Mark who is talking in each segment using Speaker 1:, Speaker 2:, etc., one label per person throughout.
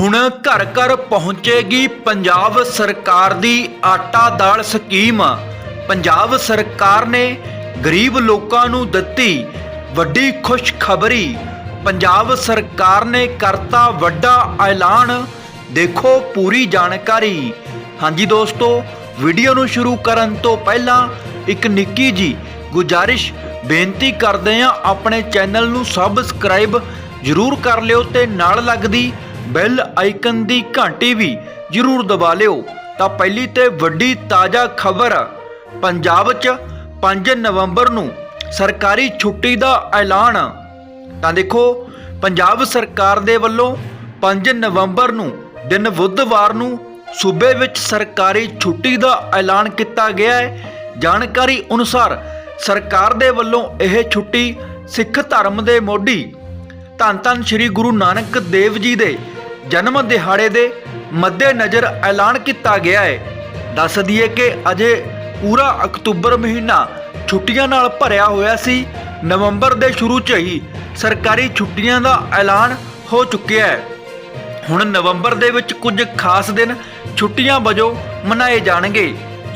Speaker 1: ਹੁਣ ਘਰ ਘਰ ਪਹੁੰਚੇਗੀ ਪੰਜਾਬ ਸਰਕਾਰ ਦੀ ਆਟਾ ਦਾਲ ਸਕੀਮ। ਪੰਜਾਬ ਸਰਕਾਰ ਨੇ ਗਰੀਬ ਲੋਕਾਂ ਨੂੰ ਦਿੱਤੀ ਵੱਡੀ ਖੁਸ਼ਖਬਰੀ। ਪੰਜਾਬ ਸਰਕਾਰ ਨੇ ਕਰਤਾ ਵੱਡਾ ਐਲਾਨ। ਦੇਖੋ ਪੂਰੀ ਜਾਣਕਾਰੀ। ਹਾਂਜੀ ਦੋਸਤੋ, ਵੀਡੀਓ ਨੂੰ ਸ਼ੁਰੂ ਕਰਨ ਤੋਂ ਪਹਿਲਾਂ ਇੱਕ ਨਿੱਕੀ ਜੀ ਗੁਜਾਰਿਸ਼ ਬੇਨਤੀ ਕਰਦੇ ਹਾਂ, ਆਪਣੇ ਚੈਨਲ ਨੂੰ ਸਬਸਕ੍ਰਾਈਬ ਜਰੂਰ ਕਰ ਲਿਓ ਤੇ ਨਾਲ ਲੱਗਦੀ ਬੈਲ ਆਈਕਨ ਦੀ ਘੰਟੀ ਵੀ ਜਰੂਰ ਦਬਾ ਲਿਓ। ਤਾਂ ਪਹਿਲੀ ਤੇ ਵੱਡੀ ਤਾਜ਼ਾ ਖਬਰ, ਪੰਜਾਬ 'ਚ 5 ਨਵੰਬਰ ਨੂੰ ਸਰਕਾਰੀ ਛੁੱਟੀ ਦਾ ਐਲਾਨ। ਤਾਂ ਦੇਖੋ, ਪੰਜਾਬ ਸਰਕਾਰ ਦੇ ਵੱਲੋਂ 5 ਨਵੰਬਰ ਨੂੰ ਦਿਨ ਬੁੱਧਵਾਰ ਨੂੰ ਸੂਬੇ ਵਿੱਚ ਸਰਕਾਰੀ ਛੁੱਟੀ ਦਾ ਐਲਾਨ ਕੀਤਾ ਗਿਆ ਹੈ। ਜਾਣਕਾਰੀ ਅਨੁਸਾਰ ਸਰਕਾਰ ਦੇ ਵੱਲੋਂ ਇਹ ਛੁੱਟੀ ਸਿੱਖ ਧਰਮ ਦੇ ਮੋਢੀ। ਧੰਨ ਧੰਨ ਸ੍ਰੀ ਗੁਰੂ ਨਾਨਕ ਦੇਵ ਜੀ ਦੇ ਜਨਮ ਦਿਹਾੜੇ ਦੇ ਮੱਦੇ ਨਜ਼ਰ ਐਲਾਨ ਕੀਤਾ ਗਿਆ ਹੈ। ਦੱਸ ਦਈਏ ਕਿ ਅਜੇ ਪੂਰਾ ਅਕਤੂਬਰ ਮਹੀਨਾ ਛੁੱਟੀਆਂ ਨਾਲ ਭਰਿਆ ਹੋਇਆ ਸੀ। ਨਵੰਬਰ ਦੇ ਸ਼ੁਰੂ 'ਚ ਹੀ ਸਰਕਾਰੀ ਛੁੱਟੀਆਂ ਦਾ ਐਲਾਨ ਹੋ ਚੁੱਕਿਆ ਹੈ। ਹੁਣ ਨਵੰਬਰ ਦੇ ਵਿੱਚ ਕੁਝ ਖਾਸ ਦਿਨ ਛੁੱਟੀਆਂ ਵਜੋਂ ਮਨਾਏ ਜਾਣਗੇ।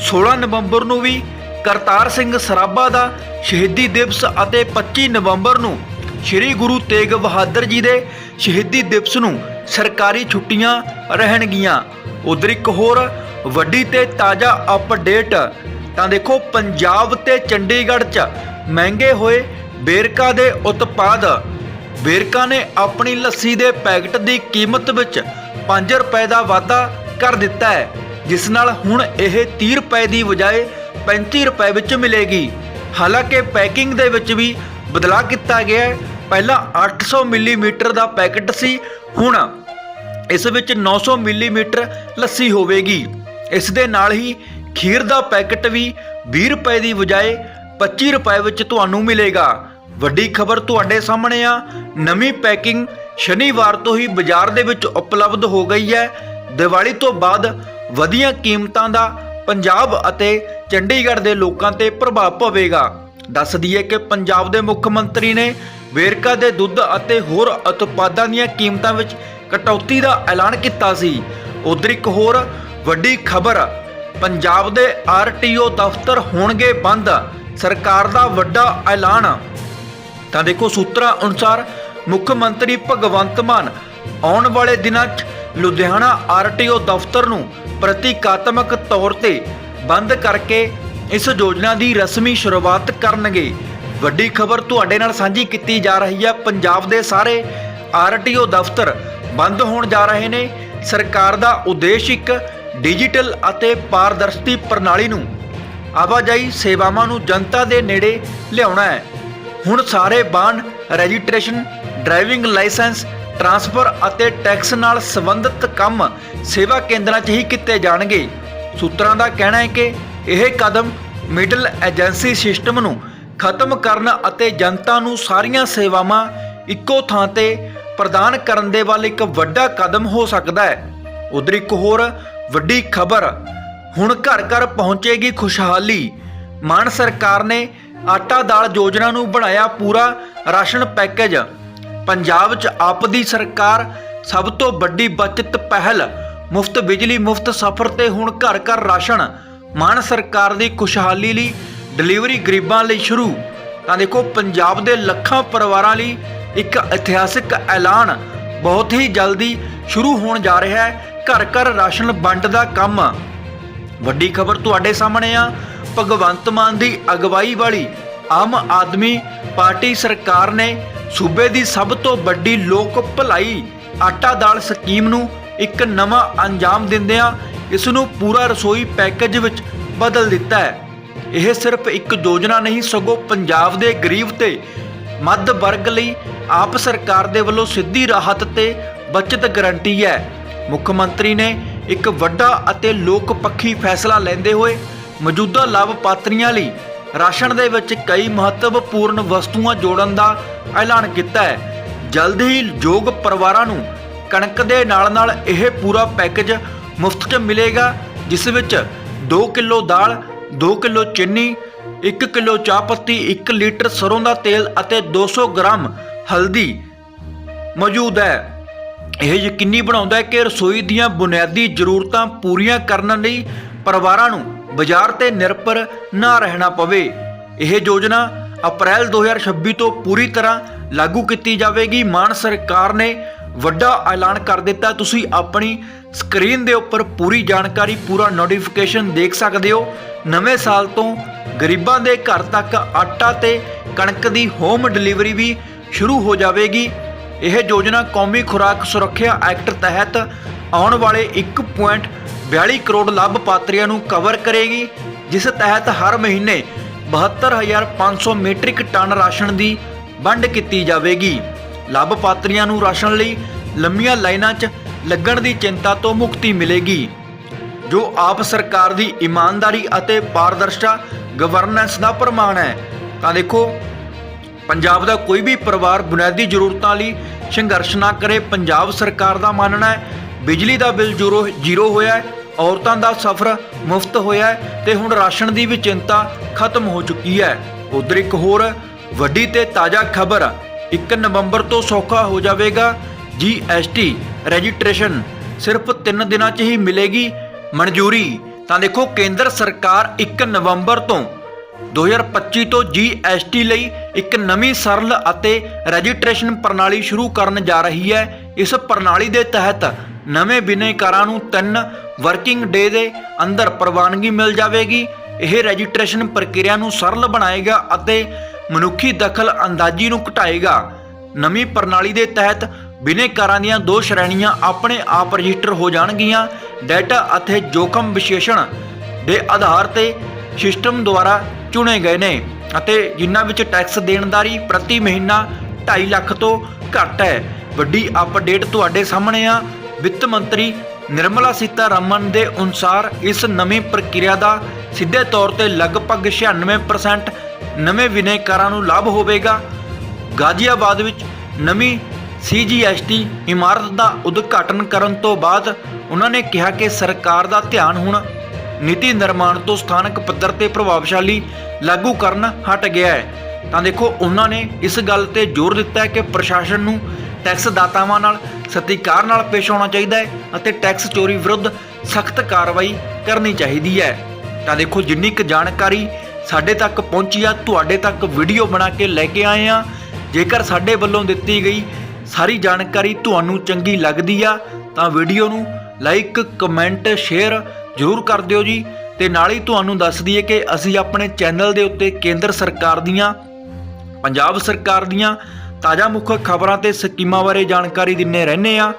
Speaker 1: 16 ਨਵੰਬਰ ਨੂੰ ਵੀ ਕਰਤਾਰ ਸਿੰਘ ਸਰਾਭਾ ਦਾ ਸ਼ਹੀਦੀ ਦਿਵਸ ਅਤੇ 25 ਨਵੰਬਰ ਨੂੰ ਸ੍ਰੀ ਗੁਰੂ ਤੇਗ ਬਹਾਦਰ ਜੀ ਦੇ ਸ਼ਹੀਦੀ ਦਿਵਸ ਨੂੰ ਸਰਕਾਰੀ ਛੁੱਟੀਆਂ ਰਹਿਣਗੀਆਂ। ਉਧਰ ਇੱਕ ਹੋਰ ਵੱਡੀ ਤੇ ਤਾਜ਼ਾ ਅਪਡੇਟ ਤਾਂ ਦੇਖੋ ਪੰਜਾਬ ਤੇ ਚੰਡੀਗੜ੍ਹ 'ਚ ਮਹਿੰਗੇ ਹੋਏ ਬੇਰਕਾ ਦੇ ਉਤਪਾਦ। ਵੇਰਕਾ ਨੇ ਆਪਣੀ ਲੱਸੀ ਦੇ ਪੈਕਟ ਦੀ ਕੀਮਤ ਵਿੱਚ 5 ਰੁਪਏ ਦਾ ਵਾਧਾ ਕਰ ਦਿੱਤਾ ਹੈ, ਜਿਸ ਨਾਲ ਹੁਣ ਇਹ 30 ਰੁਪਏ ਦੀ ਬਜਾਏ 35 ਰੁਪਏ ਵਿੱਚ ਮਿਲੇਗੀ। ਹਾਲਾਂਕਿ ਪੈਕਿੰਗ ਦੇ ਵਿੱਚ ਵੀ ਬਦਲਾਅ ਕੀਤਾ ਗਿਆ ਹੈ ਪਹਿਲਾਂ 800 ਮਿਲੀਮੀਟਰ ਦਾ ਪੈਕਟ ਸੀ, ਹੁਣ ਇਸ ਵਿੱਚ 900 ਮਿਲੀਮੀਟਰ ਲੱਸੀ ਹੋਵੇਗੀ। ਇਸ ਦੇ ਨਾਲ ਹੀ ਖੀਰ ਦਾ ਪੈਕਟ ਵੀ 20 ਰੁਪਏ ਦੀ ਬਜਾਏ 25 ਰੁਪਏ ਵਿੱਚ ਤੁਹਾਨੂੰ ਮਿਲੇਗਾ। ਵੱਡੀ ਖਬਰ ਤੁਹਾਡੇ ਸਾਹਮਣੇ ਆ, ਨਵੀਂ ਪੈਕਿੰਗ ਸ਼ਨੀਵਾਰ ਤੋਂ ਹੀ ਬਾਜ਼ਾਰ ਦੇ ਵਿੱਚ ਉਪਲਬਧ ਹੋ ਗਈ ਹੈ। ਦੀਵਾਲੀ ਤੋਂ ਬਾਅਦ ਵਧੀਆਂ ਕੀਮਤਾਂ ਦਾ ਪੰਜਾਬ ਅਤੇ ਚੰਡੀਗੜ੍ਹ ਦੇ ਲੋਕਾਂ ਤੇ ਪ੍ਰਭਾਵ ਪਵੇਗਾ। ਦੱਸ ਦਈਏ ਕਿ ਪੰਜਾਬ ਦੇ ਮੁੱਖ ਮੰਤਰੀ ਨੇ ਵੇਰਕਾ ਦੇ ਦੁੱਧ ਅਤੇ ਹੋਰ ਉਤਪਾਦਾਂ ਦੀਆਂ ਕੀਮਤਾਂ ਵਿੱਚ ਕਟੌਤੀ ਦਾ ਐਲਾਨ ਕੀਤਾ ਸੀ। ਉਧਰ ਇੱਕ ਹੋਰ ਵੱਡੀ ਖਬਰ, ਪੰਜਾਬ ਦੇ ਆਰਟੀਓ ਦਫ਼ਤਰ ਹੋਣਗੇ ਬੰਦ, ਸਰਕਾਰ ਦਾ ਵੱਡਾ ਐਲਾਨ। ਤਾਂ ਦੇਖੋ ਸੂਤਰਾਂ ਅਨੁਸਾਰ ਮੁੱਖ ਮੰਤਰੀ ਭਗਵੰਤ ਮਾਨ ਆਉਣ ਵਾਲੇ ਦਿਨਾਂ 'ਚ ਲੁਧਿਆਣਾ ਆਰਟੀਓ ਦਫ਼ਤਰ ਨੂੰ ਪ੍ਰਤੀਕਾਤਮਕ ਤੌਰ ਤੇ ਬੰਦ ਕਰਕੇ ਇਸ ਯੋਜਨਾ ਦੀ ਰਸਮੀ ਸ਼ੁਰੂਆਤ ਕਰਨਗੇ। ਵੱਡੀ ਖਬਰ ਤੁਹਾਡੇ ਨਾਲ ਸਾਂਝੀ ਕੀਤੀ ਜਾ ਰਹੀ ਹੈ। ਪੰਜਾਬ ਦੇ ਸਾਰੇ ਆਰਟੀਓ ਦਫ਼ਤਰ ਬੰਦ ਹੋਣ ਜਾ ਰਹੇ ਨੇ। ਸਰਕਾਰ ਦਾ ਉਦੇਸ਼ ਇੱਕ ਡਿਜੀਟਲ ਅਤੇ ਪਾਰਦਰਸ਼ੀ ਪ੍ਰਣਾਲੀ ਨੂੰ ਆਵਾਜਾਈ ਸੇਵਾਵਾਂ ਨੂੰ ਜਨਤਾ ਦੇ ਨੇੜੇ ਲਿਆਉਣਾ ਹੈ। ਹੁਣ ਸਾਰੇ ਵਾਹਨ ਰਜਿਸਟ੍ਰੇਸ਼ਨ, ਡਰਾਈਵਿੰਗ ਲਾਇਸੈਂਸ, ਟਰਾਂਸਫਰ ਅਤੇ ਟੈਕਸ ਨਾਲ ਸੰਬੰਧਿਤ ਕੰਮ ਸੇਵਾ ਕੇਂਦਰਾਂ 'ਚ ਹੀ ਕੀਤੇ ਜਾਣਗੇ। ਸੂਤਰਾਂ ਦਾ ਕਹਿਣਾ ਹੈ ਕਿ ਇਹ ਕਦਮ ਮਿਡਲ ਏਜੰਸੀ ਸਿਸਟਮ ਨੂੰ ਖਤਮ ਕਰਨ ਅਤੇ ਜਨਤਾ ਨੂੰ ਸਾਰੀਆਂ ਸੇਵਾਵਾਂ ਇੱਕੋ ਥਾਂ ਤੇ ਪ੍ਰਦਾਨ ਕਰਨ ਦੇ ਵੱਲ ਇੱਕ ਵੱਡਾ ਕਦਮ ਹੋ ਸਕਦਾ ਹੈ। ਉਧਰ ਇੱਕ ਹੋਰ ਵੱਡੀ ਖਬਰ, ਹੁਣ ਘਰ ਘਰ ਪਹੁੰਚੇਗੀ ਖੁਸ਼ਹਾਲੀ। ਮਾਨ ਸਰਕਾਰ ਨੇ ਆਟਾ ਦਾਲ ਯੋਜਨਾ ਨੂੰ ਬਣਾਇਆ ਪੂਰਾ ਰਾਸ਼ਨ ਪੈਕੇਜ। ਪੰਜਾਬ 'ਚ ਆਪ ਦੀ ਸਰਕਾਰ ਸਭ ਤੋਂ ਵੱਡੀ ਬਚਤ ਪਹਿਲ, ਮੁਫਤ ਬਿਜਲੀ ਮੁਫਤ ਸਫ਼ਰ ਤੇ ਹੁਣ ਘਰ ਘਰ ਰਾਸ਼ਨ। ਮਾਨ ਸਰਕਾਰ ਦੀ ਖੁਸ਼ਹਾਲੀ ਲਈ ਡਿਲੀਵਰੀ ਗਰੀਬਾਂ ਲਈ ਸ਼ੁਰੂ। ਤਾਂ ਦੇਖੋ, ਪੰਜਾਬ ਦੇ ਲੱਖਾਂ ਪਰਿਵਾਰਾਂ ਲਈ ਇੱਕ ਇਤਿਹਾਸਿਕ ਐਲਾਨ ਬਹੁਤ ਹੀ ਜਲਦੀ ਸ਼ੁਰੂ ਹੋਣ ਜਾ ਰਿਹਾ ਹੈ। ਘਰ ਘਰ ਰਾਸ਼ਨ ਵੰਡ ਦਾ ਕੰਮ। ਵੱਡੀ ਖਬਰ ਤੁਹਾਡੇ ਸਾਹਮਣੇ ਆ। ਭਗਵੰਤ ਮਾਨ ਦੀ ਅਗਵਾਈ ਵਾਲੀ ਆਮ ਆਦਮੀ ਪਾਰਟੀ ਸਰਕਾਰ ਨੇ ਸੂਬੇ ਦੀ ਸਭ ਤੋਂ ਵੱਡੀ ਲੋਕ ਭਲਾਈ ਆਟਾ ਦਾਲ ਸਕੀਮ ਨੂੰ ਇੱਕ ਨਵਾਂ ਅੰਜਾਮ ਦਿੰਦਿਆਂ ਇਸ ਨੂੰ ਪੂਰਾ ਰਸੋਈ ਪੈਕੇਜ ਵਿੱਚ ਬਦਲ ਦਿੱਤਾ ਹੈ। ਇਹ ਸਿਰਫ ਇੱਕ ਯੋਜਨਾ ਨਹੀਂ, ਸਗੋਂ ਪੰਜਾਬ ਦੇ ਗਰੀਬ ਤੇ ਮੱਧ ਵਰਗ ਲਈ ਆਪ ਸਰਕਾਰ ਦੇ ਵੱਲੋਂ ਸਿੱਧੀ ਰਾਹਤ ਤੇ ਬਚਤ ਗਰੰਟੀ ਹੈ। ਮੁੱਖ ਮੰਤਰੀ ਨੇ ਇੱਕ ਵੱਡਾ ਅਤੇ ਲੋਕ ਪੱਖੀ ਫੈਸਲਾ ਲੈਂਦੇ ਹੋਏ ਮੌਜੂਦਾ ਲਾਭਪਾਤਰੀਆਂ ਲਈ ਰਾਸ਼ਨ ਦੇ ਵਿੱਚ ਕਈ ਮਹੱਤਵਪੂਰਨ ਵਸਤੂਆਂ ਜੋੜਨ ਦਾ ਐਲਾਨ ਕੀਤਾ ਹੈ। ਜਲਦ ਹੀ ਯੋਗ ਪਰਿਵਾਰਾਂ ਨੂੰ ਕਣਕ ਦੇ ਨਾਲ-ਨਾਲ ਇਹ ਪੂਰਾ ਪੈਕੇਜ ਮੁਫਤ 'ਚ ਮਿਲੇਗਾ, ਜਿਸ ਵਿੱਚ 2 ਕਿਲੋ ਦਾਲ 2 ਕਿਲੋ ਚੀਨੀ 1 ਕਿਲੋ ਚਾਹ ਪੱਤੀ 1 ਲੀਟਰ ਸਰੋਂ ਦਾ ਤੇਲ ਅਤੇ 200 ਗ੍ਰਾਮ ਹਲਦੀ ਮੌਜੂਦ ਹੈ। ਇਹ ਯਕੀਨੀ ਬਣਾਉਂਦਾ ਹੈ ਕਿ ਰਸੋਈ ਦੀਆਂ ਬੁਨਿਆਦੀ ਜ਼ਰੂਰਤਾਂ ਪੂਰੀਆਂ ਕਰਨ ਲਈ ਪਰਿਵਾਰਾਂ ਨੂੰ ਬਾਜ਼ਾਰ ਤੇ ਨਿਰਭਰ ਨਾ ਰਹਿਣਾ ਪਵੇ। ਇਹ ਯੋਜਨਾ ਅਪ੍ਰੈਲ 2026 ਤੋਂ ਪੂਰੀ ਤਰ੍ਹਾਂ ਲਾਗੂ ਕੀਤੀ ਜਾਵੇਗੀ। ਮਾਨ ਸਰਕਾਰ ਨੇ ਵੱਡਾ ਐਲਾਨ ਕਰ ਦਿੱਤਾ। ਤੁਸੀਂ ਆਪਣੀ ਸਕਰੀਨ ਦੇ ਉੱਪਰ ਪੂਰੀ ਜਾਣਕਾਰੀ, ਪੂਰਾ ਨੋਟੀਫਿਕੇਸ਼ਨ ਦੇਖ ਸਕਦੇ ਹੋ। ਨਵੇਂ ਸਾਲ ਤੋਂ ਗਰੀਬਾਂ ਦੇ ਘਰ ਤੱਕ ਆਟਾ ਤੇ ਕਣਕ ਦੀ ਹੋਮ ਡਿਲੀਵਰੀ ਵੀ ਸ਼ੁਰੂ ਹੋ ਜਾਵੇਗੀ। ਇਹ ਯੋਜਨਾ ਕੌਮੀ ਖੁਰਾਕ ਸੁਰੱਖਿਆ ਐਕਟ ਤਹਿਤ ਆਉਣ ਵਾਲੇ 1.42 ਕਰੋੜ ਲਾਭਪਾਤਰੀਆਂ ਨੂੰ ਕਵਰ ਕਰੇਗੀ, ਜਿਸ ਤਹਿਤ ਹਰ ਮਹੀਨੇ 72500 ਮੀਟ੍ਰਿਕ ਟਨ ਰਾਸ਼ਨ ਦੀ ਵੰਡ ਕੀਤੀ ਜਾਵੇਗੀ। ਲਾਭਪਾਤਰੀਆਂ ਨੂੰ ਰਾਸ਼ਨ ਲਈ ਲੰਮੀਆਂ ਲਾਈਨਾਂ 'ਚ ਲੱਗਣ ਦੀ ਚਿੰਤਾ ਤੋਂ ਮੁਕਤੀ ਮਿਲੇਗੀ। ਜੋ ਆਪ ਸਰਕਾਰ ਦੀ ਇਮਾਨਦਾਰੀ ਅਤੇ ਪਾਰਦਰਸ਼ਤਾ ਗਵਰਨੈਂਸ ਦਾ ਪ੍ਰਮਾਣ ਹੈ, ਤਾਂ ਦੇਖੋ, ਪੰਜਾਬ ਦਾ ਕੋਈ ਵੀ ਪਰਿਵਾਰ ਬੁਨਿਆਦੀ ਜ਼ਰੂਰਤਾਂ ਲਈ ਸੰਘਰਸ਼ ਨਾ ਕਰੇ, ਪੰਜਾਬ ਸਰਕਾਰ ਦਾ ਮੰਨਣਾ ਹੈ, ਬਿਜਲੀ ਦਾ ਬਿੱਲ ਜ਼ੀਰੋ ਜ਼ੀਰੋ ਹੋਇਆ ਹੈ, ਔਰਤਾਂ ਦਾ ਸਫ਼ਰ ਮੁਫਤ ਹੋਇਆ ਹੈ, ਤੇ ਹੁਣ ਰਾਸ਼ਨ ਦੀ ਵੀ ਚਿੰਤਾ ਖਤਮ ਹੋ ਚੁੱਕੀ ਹੈ। ਉਧਰ ਇੱਕ ਹੋਰ ਵੱਡੀ ਤੇ ਤਾਜ਼ਾ ਖਬਰ 1 ਨਵੰਬਰ ਤੋਂ ਸੌਖਾ ਹੋ ਜਾਵੇਗਾ। GST ਰਜਿਸਟ੍ਰੇਸ਼ਨ ਸਿਰਫ 3 ਦਿਨਾਂ 'ਚ ਹੀ ਮਿਲੇਗੀ। ਮਨਜ਼ੂਰੀ, ਤਾਂ ਦੇਖੋ ਕੇਂਦਰ ਸਰਕਾਰ 1 ਨਵੰਬਰ ਤੋਂ 2025 ਤੋਂ GST ਲਈ ਇੱਕ ਨਵੀਂ ਸਰਲ ਅਤੇ ਰਜਿਸਟ੍ਰੇਸ਼ਨ ਪ੍ਰਣਾਲੀ ਸ਼ੁਰੂ ਕਰਨ ਜਾ ਰਹੀ ਹੈ। ਇਸ ਪ੍ਰਣਾਲੀ ਦੇ ਤਹਿਤ ਨਵੇਂ ਬਿਨੇਕਾਰਾਂ ਨੂੰ 3 ਵਰਕਿੰਗ ਡੇ ਦੇ ਅੰਦਰ ਪ੍ਰਵਾਨਗੀ ਮਿਲ ਜਾਵੇਗੀ। ਇਹ ਰਜਿਸਟ੍ਰੇਸ਼ਨ ਪ੍ਰਕਿਰਿਆ ਨੂੰ ਸਰਲ ਬਣਾਏਗਾ ਅਤੇ ਮਨੁੱਖੀ ਦਖਲ ਅੰਦਾਜ਼ੀ ਨੂੰ ਘਟਾਏਗਾ। ਨਵੀਂ ਪ੍ਰਣਾਲੀ ਦੇ ਤਹਿਤ ਬਿਨੇਕਾਰਾਂ ਦੀਆਂ ਦੋ ਸ਼੍ਰੇਣੀਆਂ ਆਪਣੇ ਆਪ ਰਜਿਸਟਰ ਹੋ ਜਾਣਗੀਆਂ। ਡਾਟਾ ਅਤੇ ਜੋਖਮ ਵਿਸ਼ੇਸ਼ਣ ਦੇ ਆਧਾਰ ਤੇ ਸਿਸਟਮ ਦੁਆਰਾ ਚੁਣੇ ਗਏ ਨੇ ਅਤੇ ਜਿਨ੍ਹਾਂ ਵਿੱਚ ਟੈਕਸ ਦੇਣਦਾਰੀ ਪ੍ਰਤੀ ਮਹੀਨਾ 2.5 ਲੱਖ ਤੋਂ ਘੱਟ ਹੈ। ਵੱਡੀ ਅਪਡੇਟ ਤੁਹਾਡੇ ਸਾਹਮਣੇ ਆ। ਵਿੱਤ ਮੰਤਰੀ ਨਿਰਮਲਾ ਸੀਤਾਰਮਨ ਦੇ ਅਨੁਸਾਰ ਇਸ ਨਵੀਂ ਪ੍ਰਕਿਰਿਆ ਦਾ ਸਿੱਧੇ ਤੌਰ ਤੇ ਲਗਭਗ 96% ਨਵੇਂ ਵਿਨੇਕਾਰਾਂ ਨੂੰ ਲਾਭ ਹੋਵੇਗਾ। ਗਾਜ਼ੀਆਬਾਦ ਵਿੱਚ ਨਵੀਂ ਸੀਜੀਐਸਟੀ ਇਮਾਰਤ ਦਾ ਉਦਘਾਟਨ ਕਰਨ ਤੋਂ ਬਾਅਦ ਉਹਨਾਂ ਨੇ ਕਿਹਾ ਕਿ ਸਰਕਾਰ ਦਾ ਧਿਆਨ ਹੁਣ ਨੀਤੀ ਨਿਰਮਾਣ ਤੋਂ ਸਥਾਨਕ ਪੱਧਰ ਤੇ ਪ੍ਰਭਾਵਸ਼ਾਲੀ ਲਾਗੂ ਕਰਨ ਹਟ ਗਿਆ ਹੈ। ਤਾਂ ਦੇਖੋ, ਉਹਨਾਂ ਨੇ ਇਸ ਗੱਲ ਤੇ ਜ਼ੋਰ ਦਿੱਤਾ ਹੈ ਕਿ ਪ੍ਰਸ਼ਾਸਨ ਨੂੰ ਟੈਕਸ ਦਾਤਾਵਾਂ ਨਾਲ ਸਤਿਕਾਰ ਨਾਲ ਪੇਸ਼ ਆਉਣਾ ਚਾਹੀਦਾ ਹੈ ਅਤੇ ਟੈਕਸ ਚੋਰੀ ਵਿਰੁੱਧ ਸਖਤ ਕਾਰਵਾਈ ਕਰਨੀ ਚਾਹੀਦੀ ਹੈ। ਤਾਂ ਦੇਖੋ, ਜਿੰਨੀ ਕੁ ਜਾਣਕਾਰੀ ਸਾਡੇ ਤੱਕ ਪਹੁੰਚੀ ਆ, ਤੁਹਾਡੇ ਤੱਕ ਵੀਡੀਓ ਬਣਾ ਕੇ ਲੈ ਕੇ ਆਏ ਆ। ਜੇਕਰ ਸਾਡੇ ਵੱਲੋਂ ਦਿੱਤੀ ਗਈ ਸਾਰੀ ਜਾਣਕਾਰੀ ਤੁਹਾਨੂੰ ਚੰਗੀ ਲੱਗਦੀ ਆ, ਤਾਂ ਵੀਡੀਓ ਨੂੰ ਲਾਈਕ ਕਮੈਂਟ ਸ਼ੇਅਰ ਜ਼ਰੂਰ ਕਰ ਦਿਓ ਜੀ। ਤੇ ਨਾਲ ਹੀ ਤੁਹਾਨੂੰ ਦੱਸ ਦਈਏ ਕਿ ਅਸੀਂ ਆਪਣੇ ਚੈਨਲ ਦੇ ਉੱਤੇ ਕੇਂਦਰ ਸਰਕਾਰ ਦੀਆਂ, ਪੰਜਾਬ ਸਰਕਾਰ ਦੀਆਂ ਤਾਜ਼ਾ ਮੁੱਖ ਖਬਰਾਂ ਤੇ ਸਕੀਮਾਂ ਬਾਰੇ ਜਾਣਕਾਰੀ ਦਿੰਨੇ ਰਹਿੰਦੇ ਆ।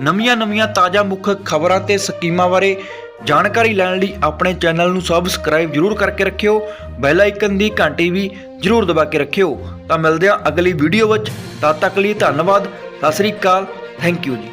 Speaker 1: ਨਵੀਆਂ-ਨਵੀਆਂ ਤਾਜ਼ਾ ਮੁੱਖ ਖਬਰਾਂ ਤੇ ਸਕੀਮਾਂ ਬਾਰੇ ਜਾਣਕਾਰੀ ਲੈਣ ਲਈ ਆਪਣੇ ਚੈਨਲ ਨੂੰ ਸਬਸਕ੍ਰਾਈਬ ਜਰੂਰ ਕਰਕੇ ਰੱਖਿਓ ਬੈਲ ਆਈਕਨ ਦੀ ਘੰਟੀ ਵੀ ਜਰੂਰ ਦਬਾ ਕੇ ਰੱਖਿਓ। ਤਾਂ ਮਿਲਦੇ ਆ ਅਗਲੀ ਵੀਡੀਓ ਵਿੱਚ। ਤਦ ਤੱਕ ਲਈ ਧੰਨਵਾਦ। ਸਤਿ ਸ੍ਰੀ ਅਕਾਲ। ਥੈਂਕ ਯੂ ਜੀ।